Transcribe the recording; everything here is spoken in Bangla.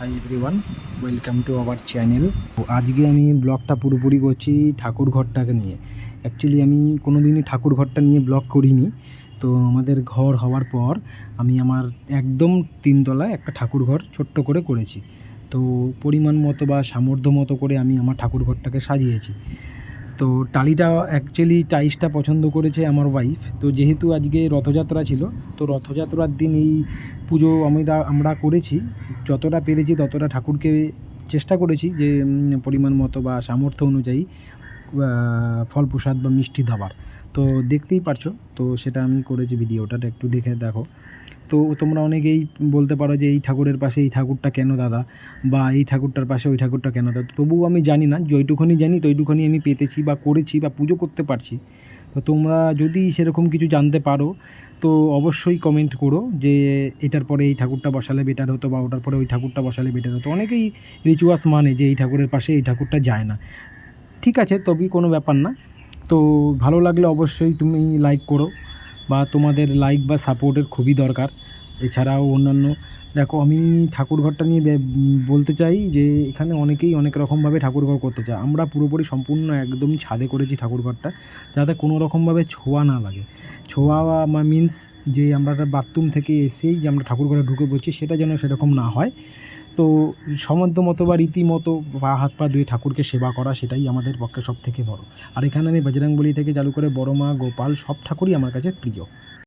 Hi everyone welcome to our channel আজকে আমি ব্লগটা পুরোপুরি করছি ঠাকুর ঘরটাকে নিয়ে। অ্যাকচুয়ালি আমি কোনো দিনই ঠাকুর ঘরটা নিয়ে ব্লগ করিনি। তো আমাদের ঘর হওয়ার পর আমি আমার একদম তিনতলায় একটা ঠাকুর ঘর ছোট্ট করে করেছি। তো পরিমাণ মতো বা সামর্থ্য মতো করে আমি আমার ঠাকুর ঘরটাকে সাজিয়েছি। তো টালিটা অ্যাকচুয়ালি টাইসটা পছন্দ করেছে আমার ওয়াইফ তো যেহেতু আজকে রথযাত্রা ছিল, তো রথযাত্রার দিন এই পুজো আমরা আমরা করেছি। যতটা পেরেছি ততটা ঠাকুরকে চেষ্টা করেছি যে পরিমাণ মতো বা সামর্থ্য অনুযায়ী। ফল প্রসাদ বা মিষ্টি দাবার। তো দেখতেই পারছ, তো সেটা আমি করেছি ভিডিওটা একটু দেখে দেখো। তো তোমরা অনেকেই বলতে পারো যে এই ঠাকুরের পাশে এই ঠাকুরটা কেন দাদা? বা এই ঠাকুরটার পাশে ওই ঠাকুরটা কেন দাদা? তবুও আমি জানি না যেইটুখানি জানি তো ওইটুখানি আমি পেতেছি বা করেছি বা পুজো করতে পারছি। তো তোমরা যদি সেরকম কিছু জানতে পারো, তো অবশ্যই কমেন্ট করো যে এটার পরে এই ঠাকুরটা বসালে বেটার হতো বা ওটার পরে ওই ঠাকুরটা বসালে বেটার হতো। অনেকেই রিচুয়াস মানে যে এই ঠাকুরের পাশে এই ঠাকুরটা যায় না। ঠিক আছে তবেই কোনো ব্যাপার না। তো ভালো লাগলে অবশ্যই তুমি লাইক করো বা তোমাদের লাইক বা সাপোর্টের খুবই দরকার। এছাড়াও অন্যান্য, দেখো আমি ঠাকুর ঘরটা নিয়ে বলতে চাই যে এখানে অনেকেই অনেক রকমভাবে ঠাকুর ঘর করতে চায়। আমরা পুরোপুরি সম্পূর্ণ একদম ছাদে করেছি ঠাকুর ঘরটা, যাতে কোনো রকমভাবে ছোঁয়া না লাগে। ছোঁয়া মিন্স যে আমরা বাথরুম থেকে এসেই যে আমরা ঠাকুর ঘরে ঢুকে পড়ছি, সেটা যেন সেরকম না হয়। তো সমর্থ মতো বা রীতিমতো পা হাত পা ধুয়ে ঠাকুরকে সেবা করা সেটাই আমাদের পক্ষে সব থেকে বড়। আর এখানে আমি বজরংবলী থেকে চালু করে বড়মা, গোপাল সব ঠাকুরই আমার কাছে প্রিয়।